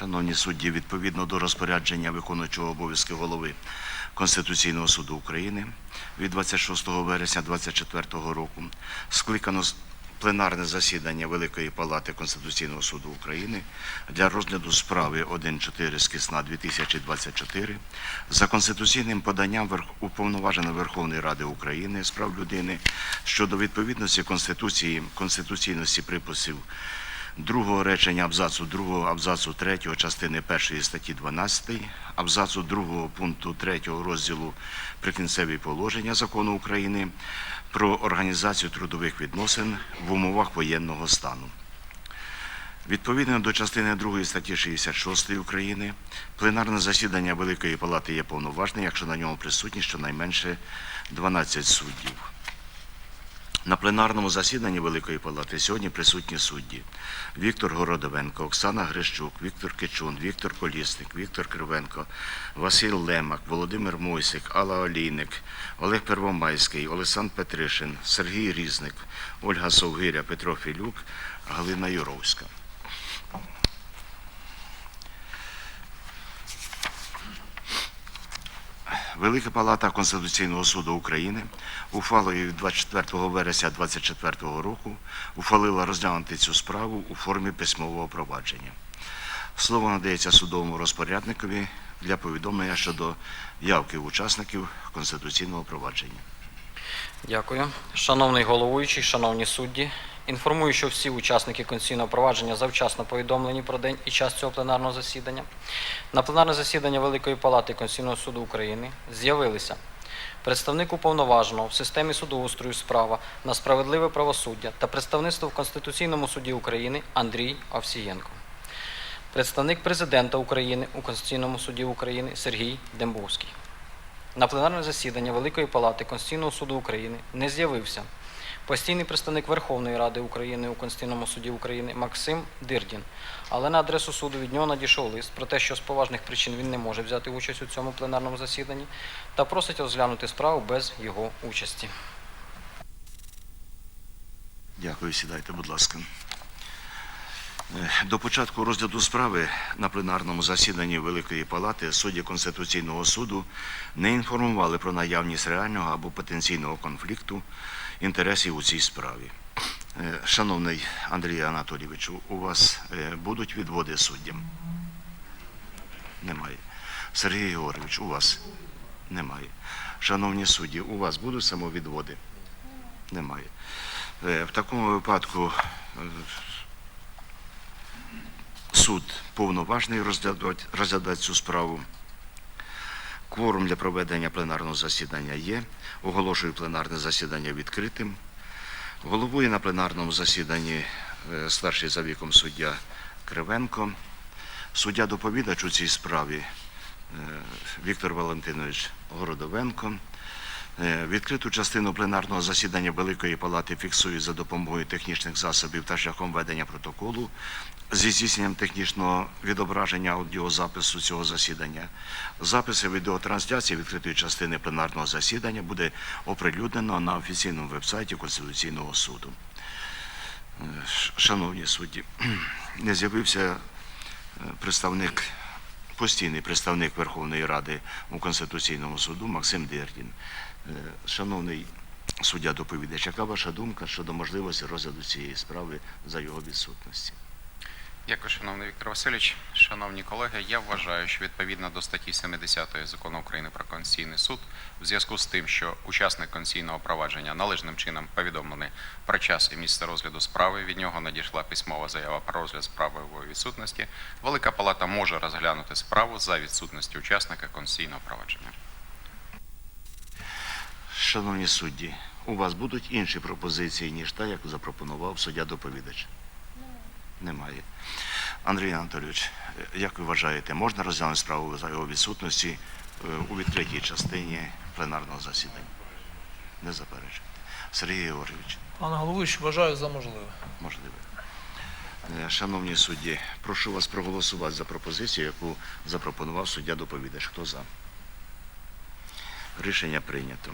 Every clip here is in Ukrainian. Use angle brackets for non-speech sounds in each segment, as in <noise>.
Шановні судді, відповідно до розпорядження виконуючого обов'язки голови Конституційного суду України від 26 вересня 2024 року скликано пленарне засідання Великої Палати Конституційного суду України для розгляду справи 1.4 скисна 2024 за конституційним поданням Уповноваженої Верховної Ради України з прав людини щодо відповідності Конституції конституційності приписів другого речення абзацу 2, абзацу 3 частини 1 статті 12, абзацу 2 пункту 3 розділу Прикінцеві положення Закону України про організацію трудових відносин в умовах воєнного стану. Відповідно до частини 2 статті 66 України, пленарне засідання Великої Палати є повноважне, якщо на ньому присутні щонайменше 12 суддів. На пленарному засіданні Великої Палати сьогодні присутні судді Віктор Городовенко, Оксана Грищук, Віктор Кичун, Віктор Колісник, Віктор Кривенко, Василь Лемак, Володимир Мойсик, Алла Олійник, Олег Первомайський, Олександр Петришин, Сергій Різник, Ольга Совгиря, Петро Філюк, Галина Юровська. Велика Палата Конституційного суду України ухвалою від 24 вересня 2024 року ухвалила розглянути цю справу у формі письмового провадження. Слово надається судовому розпорядникові для повідомлення щодо явки учасників конституційного провадження. Дякую. Шановний головуючий, шановні судді, інформую, що всі учасники конституційного провадження завчасно повідомлені про день і час цього пленарного засідання. На пленарне засідання Великої Палати Конституційного суду України з'явилися представник уповноваженого в системі судоустрою справа на справедливе правосуддя та представництво в Конституційному суді України Андрій Овсієнко. Представник президента України у Конституційному суді України Сергій Дембовський. На пленарне засідання Великої Палати Конституційного суду України не з'явився постійний представник Верховної Ради України у Конституційному суді України Максим Дирдін, але на адресу суду від нього надійшов лист про те, що з поважних причин він не може взяти участь у цьому пленарному засіданні та просить розглянути справу без його участі. Дякую, сідайте, будь ласка. До початку розгляду справи на пленарному засіданні Великої Палати судді Конституційного суду не інформували про наявність реального або потенційного конфлікту інтересів у цій справі. Е, Шановний Андрій Анатолійович, у вас е, будуть відводи суддям? Немає. Сергій Георгійович, у вас немає. Шановні судді, у вас будуть самовідводи? Немає. Е, В такому випадку суд повноважний розглядати, розглядати цю справу. Кворум для проведення пленарного засідання є. Оголошую пленарне засідання відкритим. Головує на пленарному засіданні е, старший за віком суддя Кривенко. Суддя доповідач у цій справі е, Віктор Валентинович Городовенко. Е, Відкриту частину пленарного засідання Великої Палати фіксують за допомогою технічних засобів та шляхом ведення протоколу зі здійсненням технічного відображення аудіозапису цього засідання. Записи відеотрансляції відкритої частини пленарного засідання буде оприлюднено на офіційному вебсайті Конституційного суду. Е, Шановні судді, <clears throat> не з'явився е, представник постійний представник Верховної Ради у Конституційному суду Максим Дирдін. Е, Шановний суддя доповідач, яка ваша думка щодо можливості розгляду цієї справи за його відсутності? Дякую, шановний Віктор Васильович. Шановні колеги, я вважаю, що відповідно до статті 70 Закону України про Конституційний суд, в зв'язку з тим, що учасник конституційного провадження належним чином повідомлений про час і місце розгляду справи, від нього надійшла письмова заява про розгляд справи в відсутності, Велика Палата може розглянути справу за відсутності учасника конституційного провадження. Шановні судді, у вас будуть інші пропозиції, ніж та, яку запропонував суддя доповідач? Немає. Андрій Анатолійович, як ви вважаєте, можна розглянути справу за його відсутності е, у відкритій частині пленарного засідання? Не заперечуєте. Сергій Георгійович, Пане головуючий, вважаю за можливе. можливо. Е, Шановні судді, прошу вас проголосувати за пропозицію, яку запропонував суддя доповідач. Хто за? Рішення прийнято.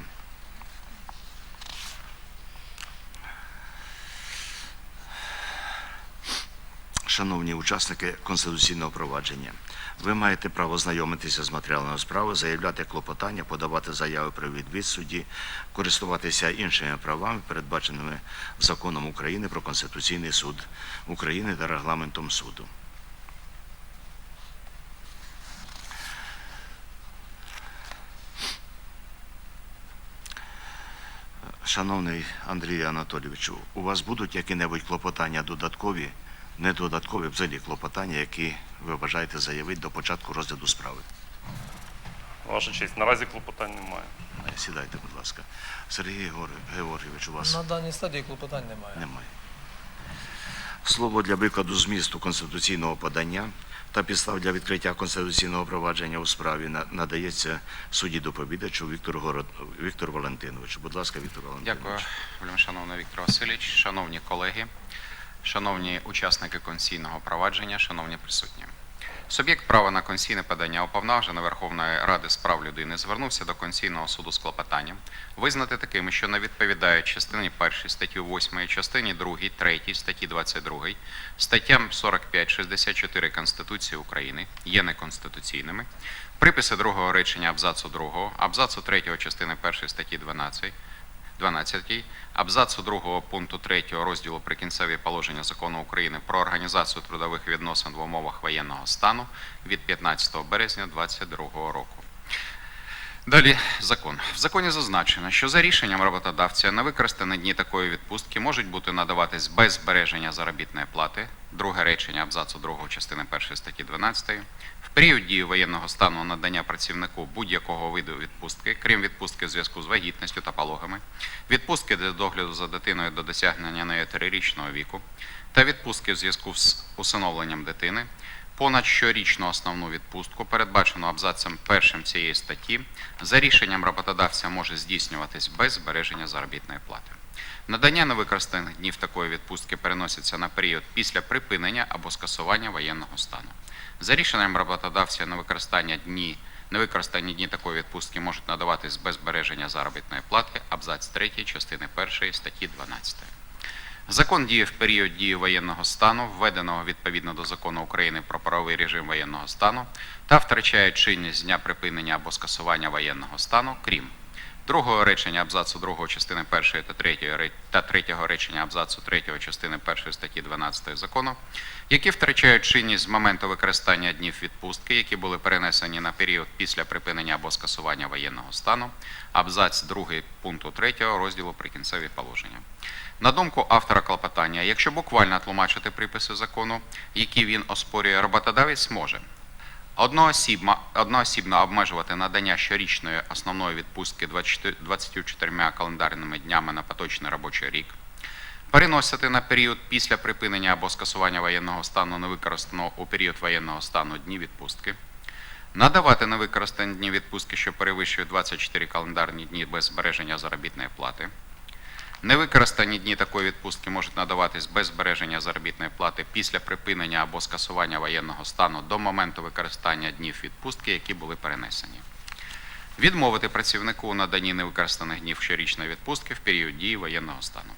Шановні учасники конституційного провадження, ви маєте право знайомитися з матеріалами справи, заявляти клопотання, подавати заяви про відвід судді, користуватися іншими правами, передбаченими законом України про Конституційний суд України та регламентом суду. Шановний Андрій Анатолійовичу, у вас будуть які-небудь клопотання додаткові, не додаткові взагалі клопотання, які ви бажаєте заявити до початку розгляду справи? Ваша честь, наразі клопотань немає. Е, Сідайте, будь ласка. Сергій Георгій- Георгійович, у вас На даній стадії клопотань немає. немає. Слово для викладу змісту конституційного подання та підстав для відкриття конституційного провадження у справі надається судді доповідачу Віктору Город... Віктору Валентиновичу. Будь ласка, Віктор Валентинович. Дякую, шановний Віктор Васильович, шановні колеги, шановні учасники конституційного провадження, шановні присутні. Суб'єкт права на конституційне подання уповноважена Верховної Ради з прав людини звернувся до Конституційного суду з клопотанням визнати такими, що не відповідають частині 1 статті 8, частині 2, 3 статті 22, статтям 45-64 Конституції України є неконституційними, приписи другого речення абзацу 2, абзацу 3 частини 1 статті 12, 12, абзацу 2 пункту 3 розділу Прикінцеві положення Закону України про організацію трудових відносин в умовах воєнного стану від 15 березня 2022 року. Далі закон. В законі зазначено, що за рішенням роботодавця на використані дні такої відпустки можуть бути надаватись без збереження заробітної плати, друге речення абзацу 2 частини 1 статті 12, в період дії воєнного стану надання працівнику будь-якого виду відпустки, крім відпустки в зв'язку з вагітністю та пологами, відпустки для догляду за дитиною до досягнення нею трирічного віку та відпустки в зв'язку з усиновленням дитини, понад щорічну основну відпустку, передбачену абзацем першим цієї статті, за рішенням роботодавця може здійснюватись без збереження заробітної плати. Надання невикористаних днів такої відпустки переноситься на період після припинення або скасування воєнного стану. За рішенням роботодавця невикористання дні Невикористані дні такої відпустки можуть надаватись без збереження заробітної плати, абзац 3 частини 1 статті 12. Закон діє в період дії воєнного стану, введеного відповідно до закону України про правовий режим воєнного стану, та втрачає чинність з дня припинення або скасування воєнного стану, крім другого речення абзацу 2 частини 1 та 3, та третього речення абзацу 3 частини 1 статті 12 закону, які втрачають чинність з моменту використання днів відпустки, які були перенесені на період після припинення або скасування воєнного стану, абзац 2 пункту 3 розділу прикінцеві положення. На думку автора клопотання, якщо буквально тлумачити приписи закону, які він оспорює, роботодавець може одноосібно, одноосібно обмежувати надання щорічної основної відпустки 24 24 календарними днями на поточний робочий рік, переносити на період після припинення або скасування воєнного стану невикористаного у період воєнного стану дні відпустки, надавати невикористані дні відпустки, що перевищують 24 календарні дні без збереження заробітної плати. Невикористані дні такої відпустки можуть надаватись без збереження заробітної плати після припинення або скасування воєнного стану до моменту використання днів відпустки, які були перенесені. Відмовити працівнику у наданні невикористаних днів щорічної відпустки в період дії воєнного стану.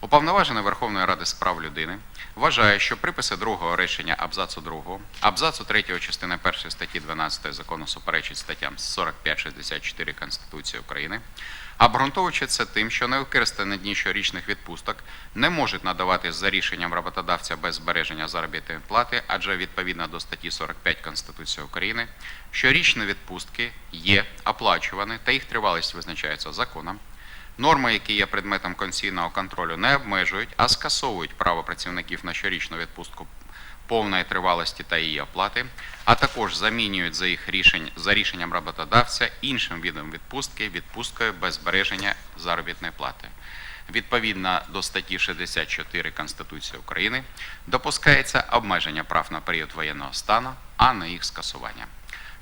Уповноважений Верховної Ради з прав людини вважає, що приписи другого речення абзацу 2, абзацу 3 частини 1 статті 12 закону суперечить статтям 45-64 Конституції України, обґрунтовуючи це тим, що невикористані дні щорічних відпусток не можуть надаватись за рішенням роботодавця без збереження заробітної плати, адже відповідно до статті 45 Конституції України щорічні відпустки є оплачувані та їх тривалість визначається законом. Норми, які є предметом конституційного контролю, не обмежують, а скасовують право працівників на щорічну відпустку повної тривалості та її оплати, а також замінюють за їх рішень за рішенням роботодавця іншим видом відпустки відпусткою без збереження заробітної плати. Відповідно до статті 64 Конституції України допускається обмеження прав на період воєнного стану, а не їх скасування.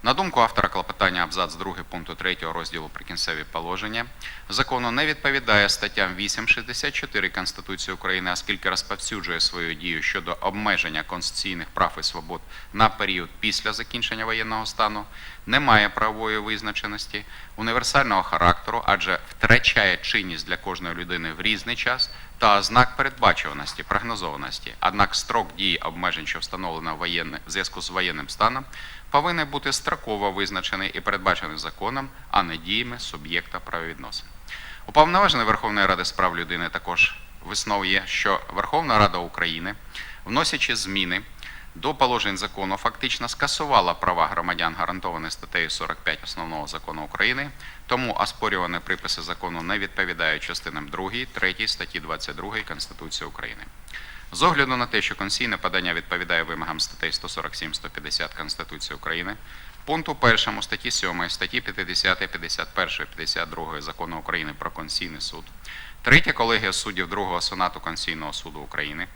На думку автора клопотання абзац 2 пункту 3 розділу «Прикінцеві положення» закону не відповідає статтям 8.64 Конституції України, оскільки розповсюджує свою дію щодо обмеження конституційних прав і свобод на період після закінчення воєнного стану, не має правової визначеності, універсального характеру, адже втрачає чинність для кожної людини в різний час та знак передбачуваності, прогнозованості. Однак строк дії обмежень, що встановлено воєнне- в зв'язку з воєнним станом, повинен бути строково визначений і передбачений законом, а не діями суб'єкта правовідносин. Уповноважений Верховної Ради з прав людини також висновує, що Верховна Рада України, вносячи зміни до положень закону, фактично скасувала права громадян, гарантовані статтею 45 Основного закону України, тому оспорювані приписи закону не відповідають частинам 2, 3 статті 22 Конституції України. З огляду на те, що конституційне подання відповідає вимогам статей 147-150 Конституції України, пункту 1 статті 7, статті 50, 51, 52 Закону України про Конституційний суд, третя колегія суддів Другого Сенату Конституційного суду України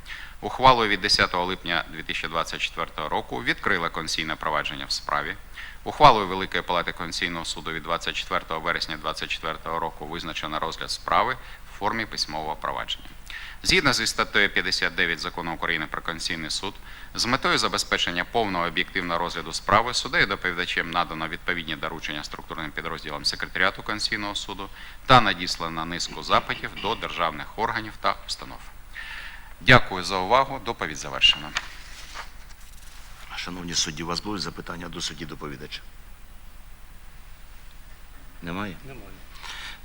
ухвалою від 10 липня 2024 року відкрила конституційне провадження в справі. Ухвалою Великої Палати Конституційного суду від 24 вересня 2024 року визначено розгляд справи в формі письмового провадження. Згідно зі статтею 59 Закону України про Конституційний суд, з метою забезпечення повного об'єктивного розгляду справи суддею доповідачем надано відповідні доручення структурним підрозділам секретаріату Конституційного суду та надіслано низку запитів до державних органів та установ. Дякую за увагу. Доповідь завершена. Шановні судді, у вас будуть запитання до судді доповідача? Немає? Немає.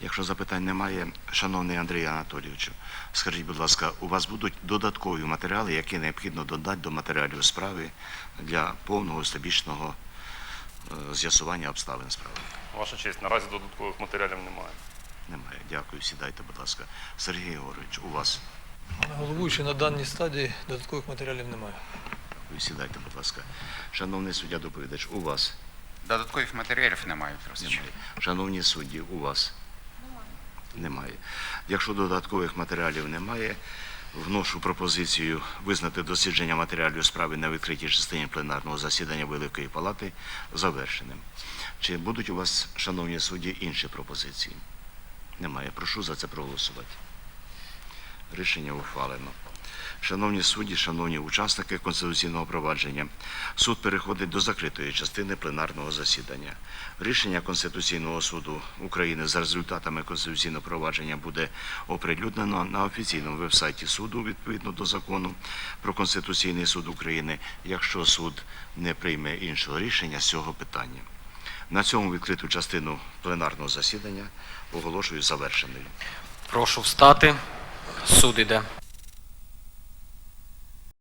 Якщо запитань немає, шановний Андрій Анатолійовичу, скажіть, будь ласка, у вас будуть додаткові матеріали, які необхідно додати до матеріалів справи для повного всебічного е, з'ясування обставин справи? Ваша честь, наразі додаткових матеріалів немає. Немає. Дякую. Сідайте, будь ласка. Сергій Георгійович, у вас. Пане головуючий, на даній стадії додаткових матеріалів немає. Ви сідайте, будь ласка. Шановний суддя доповідач, у вас. Додаткових матеріалів немає, Віктор Немає. Шановні судді, у вас. Немає. Якщо додаткових матеріалів немає, вношу пропозицію визнати дослідження матеріалів справи на відкритій частині пленарного засідання Великої Палати завершеним. Чи будуть у вас, шановні судді, інші пропозиції? Немає. Прошу за це проголосувати. Рішення ухвалено. Шановні судді, шановні учасники конституційного провадження, суд переходить до закритої частини пленарного засідання. Рішення Конституційного суду України за результатами конституційного провадження буде оприлюднено на офіційному вебсайті суду відповідно до закону про Конституційний суд України, якщо суд не прийме іншого рішення з цього питання. На цьому відкриту частину пленарного засідання оголошую завершеною. Прошу встати. Суд іде.